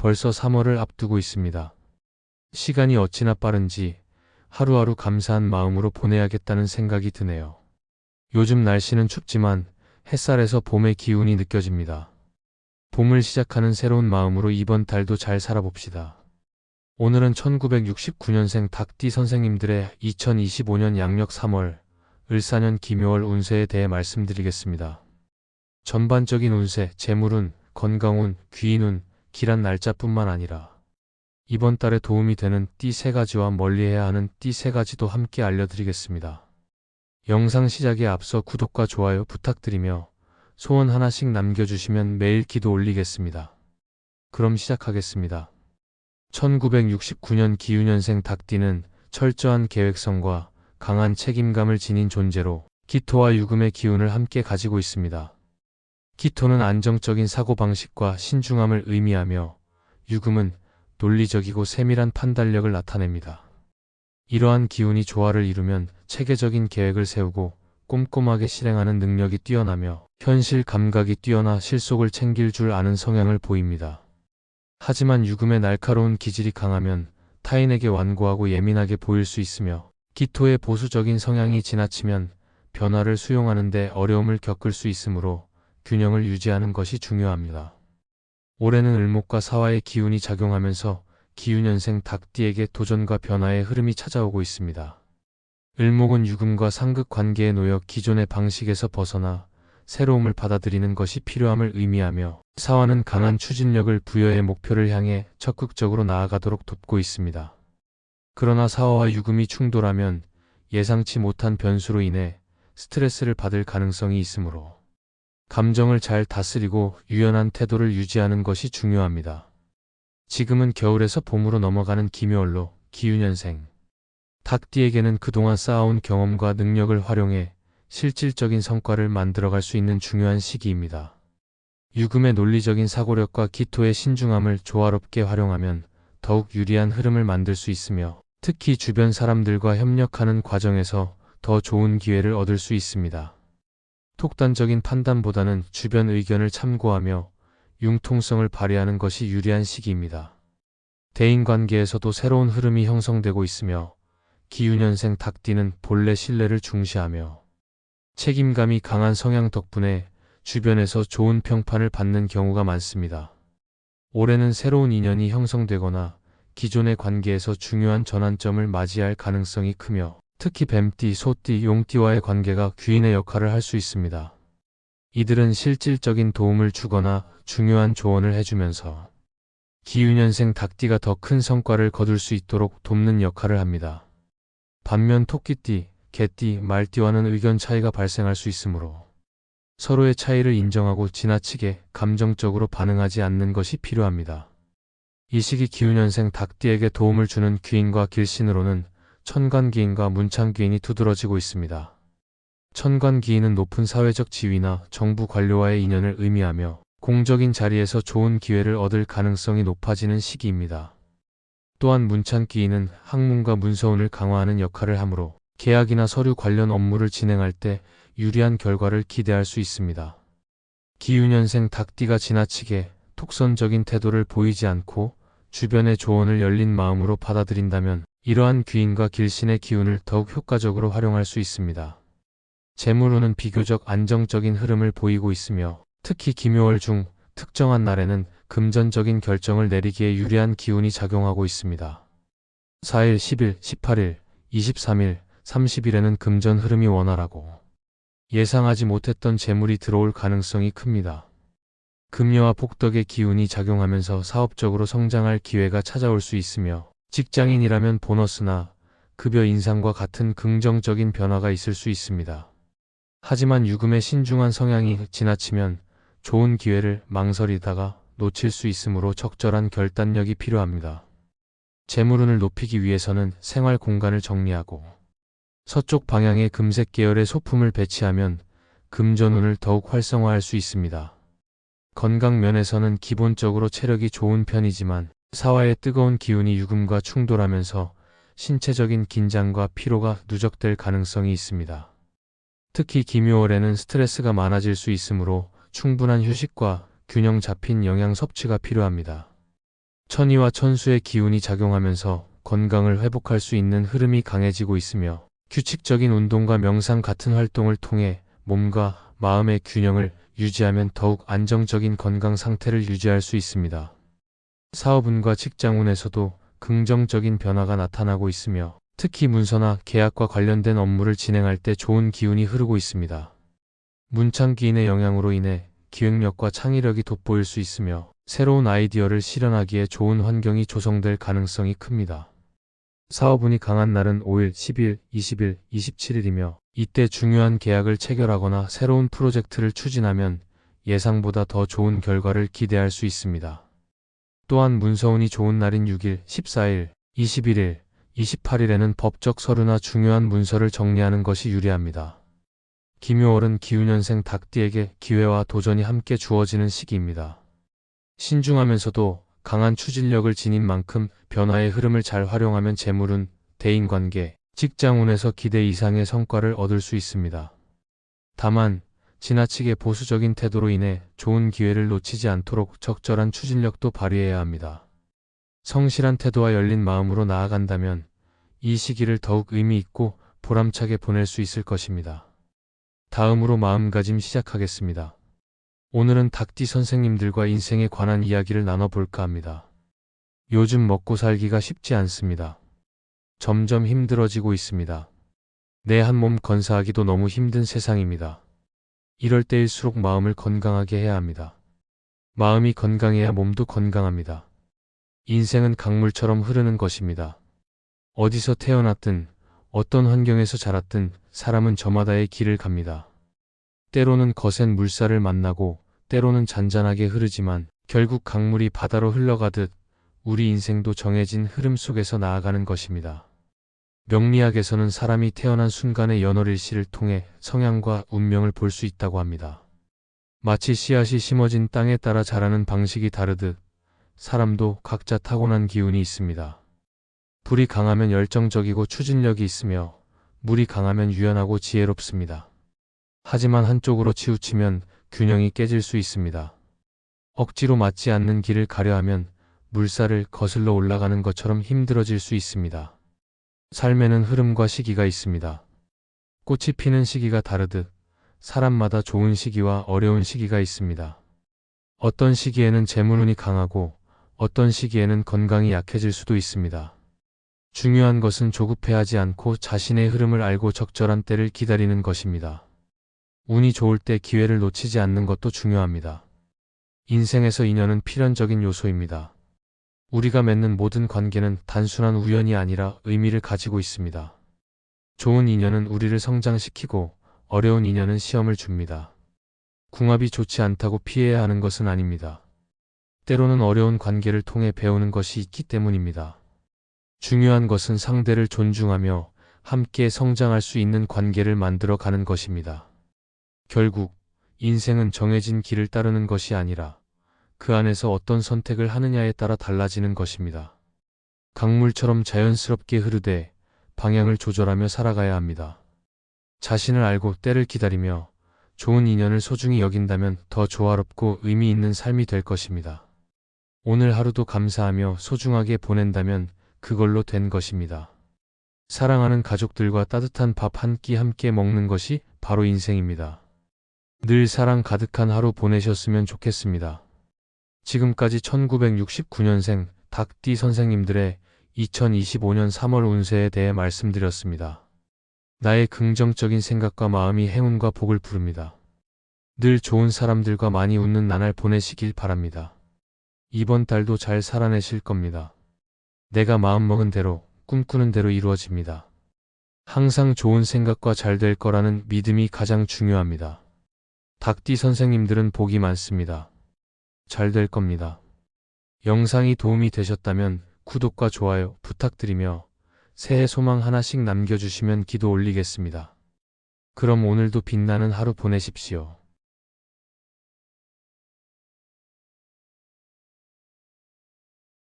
벌써 3월을 앞두고 있습니다. 시간이 어찌나 빠른지 하루하루 감사한 마음으로 보내야겠다는 생각이 드네요. 요즘 날씨는 춥지만 햇살에서 봄의 기운이 느껴집니다. 봄을 시작하는 새로운 마음으로 이번 달도 잘 살아봅시다. 오늘은 1969년생 닭띠 선생님들의 2025년 양력 3월 을사년 기묘월 운세에 대해 말씀드리겠습니다. 전반적인 운세, 재물운, 건강운, 귀인운, 길한 날짜뿐만 아니라 이번 달에 도움이 되는 띠 세 가지와 멀리해야 하는 띠 세 가지도 함께 알려드리겠습니다. 영상 시작에 앞서 구독과 좋아요 부탁드리며 소원 하나씩 남겨주시면 매일 기도 올리겠습니다. 그럼 시작하겠습니다. 1969년 기유년생 닭띠는 철저한 계획성과 강한 책임감을 지닌 존재로 기토와 유금의 기운을 함께 가지고 있습니다. 기토는 안정적인 사고방식과 신중함을 의미하며 유금은 논리적이고 세밀한 판단력을 나타냅니다. 이러한 기운이 조화를 이루면 체계적인 계획을 세우고 꼼꼼하게 실행하는 능력이 뛰어나며 현실 감각이 뛰어나 실속을 챙길 줄 아는 성향을 보입니다. 하지만 유금의 날카로운 기질이 강하면 타인에게 완고하고 예민하게 보일 수 있으며 기토의 보수적인 성향이 지나치면 변화를 수용하는데 어려움을 겪을 수 있으므로 균형을 유지하는 것이 중요합니다. 올해는 을목과 사화의 기운이 작용하면서 기운연생 닭띠에게 도전과 변화의 흐름이 찾아오고 있습니다. 을목은 유금과 상극 관계에 놓여 기존의 방식에서 벗어나 새로움을 받아들이는 것이 필요함을 의미하며 사화는 강한 추진력을 부여해 목표를 향해 적극적으로 나아가도록 돕고 있습니다. 그러나 사화와 유금이 충돌하면 예상치 못한 변수로 인해 스트레스를 받을 가능성이 있으므로 감정을 잘 다스리고 유연한 태도를 유지하는 것이 중요합니다. 지금은 겨울에서 봄으로 넘어가는 기묘월로 기유년생. 닭띠에게는 그동안 쌓아온 경험과 능력을 활용해 실질적인 성과를 만들어갈 수 있는 중요한 시기입니다. 유금의 논리적인 사고력과 기토의 신중함을 조화롭게 활용하면 더욱 유리한 흐름을 만들 수 있으며 특히 주변 사람들과 협력하는 과정에서 더 좋은 기회를 얻을 수 있습니다. 톡단적인 판단보다는 주변 의견을 참고하며 융통성을 발휘하는 것이 유리한 시기입니다. 대인 관계에서도 새로운 흐름이 형성되고 있으며 기유년생 닭띠는 본래 신뢰를 중시하며 책임감이 강한 성향 덕분에 주변에서 좋은 평판을 받는 경우가 많습니다. 올해는 새로운 인연이 형성되거나 기존의 관계에서 중요한 전환점을 맞이할 가능성이 크며 특히 뱀띠, 소띠, 용띠와의 관계가 귀인의 역할을 할 수 있습니다. 이들은 실질적인 도움을 주거나 중요한 조언을 해주면서 기유년생 닭띠가 더 큰 성과를 거둘 수 있도록 돕는 역할을 합니다. 반면 토끼띠, 개띠, 말띠와는 의견 차이가 발생할 수 있으므로 서로의 차이를 인정하고 지나치게 감정적으로 반응하지 않는 것이 필요합니다. 이 시기 기후년생 닭띠에게 도움을 주는 귀인과 길신으로는 천간기인과 문창기인이 두드러지고 있습니다. 천간기인은 높은 사회적 지위나 정부 관료와의 인연을 의미하며 공적인 자리에서 좋은 기회를 얻을 가능성이 높아지는 시기입니다. 또한 문창기인은 학문과 문서운을 강화하는 역할을 하므로 계약이나 서류 관련 업무를 진행할 때 유리한 결과를 기대할 수 있습니다. 기유년생 닭띠가 지나치게 톡선적인 태도를 보이지 않고 주변의 조언을 열린 마음으로 받아들인다면 이러한 귀인과 길신의 기운을 더욱 효과적으로 활용할 수 있습니다. 재물운은 비교적 안정적인 흐름을 보이고 있으며 특히 기묘월 중 특정한 날에는 금전적인 결정을 내리기에 유리한 기운이 작용하고 있습니다. 4일, 10일, 18일, 23일, 30일에는 금전 흐름이 원활하고 예상하지 못했던 재물이 들어올 가능성이 큽니다. 금요와 복덕의 기운이 작용하면서 사업적으로 성장할 기회가 찾아올 수 있으며 직장인이라면 보너스나 급여 인상과 같은 긍정적인 변화가 있을 수 있습니다. 하지만 유금의 신중한 성향이 지나치면 좋은 기회를 망설이다가 놓칠 수 있으므로 적절한 결단력이 필요합니다. 재물운을 높이기 위해서는 생활 공간을 정리하고 서쪽 방향에 금색 계열의 소품을 배치하면 금전운을 더욱 활성화할 수 있습니다. 건강 면에서는 기본적으로 체력이 좋은 편이지만 사화의 뜨거운 기운이 유금과 충돌하면서 신체적인 긴장과 피로가 누적될 가능성이 있습니다. 특히 기묘월에는 스트레스가 많아질 수 있으므로 충분한 휴식과 균형 잡힌 영양 섭취가 필요합니다. 천이와 천수의 기운이 작용하면서 건강을 회복할 수 있는 흐름이 강해지고 있으며 규칙적인 운동과 명상 같은 활동을 통해 몸과 마음의 균형을 유지하면 더욱 안정적인 건강 상태를 유지할 수 있습니다. 사업운과 직장운에서도 긍정적인 변화가 나타나고 있으며 특히 문서나 계약과 관련된 업무를 진행할 때 좋은 기운이 흐르고 있습니다. 문창기인의 영향으로 인해 기획력과 창의력이 돋보일 수 있으며 새로운 아이디어를 실현하기에 좋은 환경이 조성될 가능성이 큽니다. 사업운이 강한 날은 5일, 10일, 20일, 27일이며 이때 중요한 계약을 체결하거나 새로운 프로젝트를 추진하면 예상보다 더 좋은 결과를 기대할 수 있습니다. 또한 문서운이 좋은 날인 6일, 14일, 21일, 28일에는 법적 서류나 중요한 문서를 정리하는 것이 유리합니다. 김요월은 기운년생 닭띠에게 기회와 도전이 함께 주어지는 시기입니다. 신중하면서도 강한 추진력을 지닌 만큼 변화의 흐름을 잘 활용하면 재물운, 대인관계, 직장운에서 기대 이상의 성과를 얻을 수 있습니다. 다만 지나치게 보수적인 태도로 인해 좋은 기회를 놓치지 않도록 적절한 추진력도 발휘해야 합니다. 성실한 태도와 열린 마음으로 나아간다면 이 시기를 더욱 의미 있고 보람차게 보낼 수 있을 것입니다. 다음으로 마음가짐 시작하겠습니다. 오늘은 닭띠 선생님들과 인생에 관한 이야기를 나눠볼까 합니다. 요즘 먹고 살기가 쉽지 않습니다. 점점 힘들어지고 있습니다. 내 한 몸 건사하기도 너무 힘든 세상입니다. 이럴 때일수록 마음을 건강하게 해야 합니다. 마음이 건강해야 몸도 건강합니다. 인생은 강물처럼 흐르는 것입니다. 어디서 태어났든 어떤 환경에서 자랐든 사람은 저마다의 길을 갑니다. 때로는 거센 물살을 만나고 때로는 잔잔하게 흐르지만 결국 강물이 바다로 흘러가듯 우리 인생도 정해진 흐름 속에서 나아가는 것입니다. 명리학에서는 사람이 태어난 순간의 연월일시를 통해 성향과 운명을 볼 수 있다고 합니다. 마치 씨앗이 심어진 땅에 따라 자라는 방식이 다르듯 사람도 각자 타고난 기운이 있습니다. 불이 강하면 열정적이고 추진력이 있으며 물이 강하면 유연하고 지혜롭습니다. 하지만 한쪽으로 치우치면 균형이 깨질 수 있습니다. 억지로 맞지 않는 길을 가려 하면 물살을 거슬러 올라가는 것처럼 힘들어질 수 있습니다. 삶에는 흐름과 시기가 있습니다. 꽃이 피는 시기가 다르듯 사람마다 좋은 시기와 어려운 시기가 있습니다. 어떤 시기에는 재물운이 강하고 어떤 시기에는 건강이 약해질 수도 있습니다. 중요한 것은 조급해하지 않고 자신의 흐름을 알고 적절한 때를 기다리는 것입니다. 운이 좋을 때 기회를 놓치지 않는 것도 중요합니다. 인생에서 인연은 필연적인 요소입니다. 우리가 맺는 모든 관계는 단순한 우연이 아니라 의미를 가지고 있습니다. 좋은 인연은 우리를 성장시키고 어려운 인연은 시험을 줍니다. 궁합이 좋지 않다고 피해야 하는 것은 아닙니다. 때로는 어려운 관계를 통해 배우는 것이 있기 때문입니다. 중요한 것은 상대를 존중하며 함께 성장할 수 있는 관계를 만들어 가는 것입니다. 결국 인생은 정해진 길을 따르는 것이 아니라 그 안에서 어떤 선택을 하느냐에 따라 달라지는 것입니다. 강물처럼 자연스럽게 흐르되 방향을 조절하며 살아가야 합니다. 자신을 알고 때를 기다리며 좋은 인연을 소중히 여긴다면 더 조화롭고 의미 있는 삶이 될 것입니다. 오늘 하루도 감사하며 소중하게 보낸다면 그걸로 된 것입니다. 사랑하는 가족들과 따뜻한 밥 한 끼 함께 먹는 것이 바로 인생입니다. 늘 사랑 가득한 하루 보내셨으면 좋겠습니다. 지금까지 1969년생 닭띠 선생님들의 2025년 3월 운세에 대해 말씀드렸습니다. 나의 긍정적인 생각과 마음이 행운과 복을 부릅니다. 늘 좋은 사람들과 많이 웃는 나날 보내시길 바랍니다. 이번 달도 잘 살아내실 겁니다. 내가 마음먹은 대로 꿈꾸는 대로 이루어집니다. 항상 좋은 생각과 잘 될 거라는 믿음이 가장 중요합니다. 닭띠 선생님들은 복이 많습니다. 잘 될 겁니다. 영상이 도움이 되셨다면 구독과 좋아요 부탁드리며 새해 소망 하나씩 남겨주시면 기도 올리겠습니다. 그럼 오늘도 빛나는 하루 보내십시오.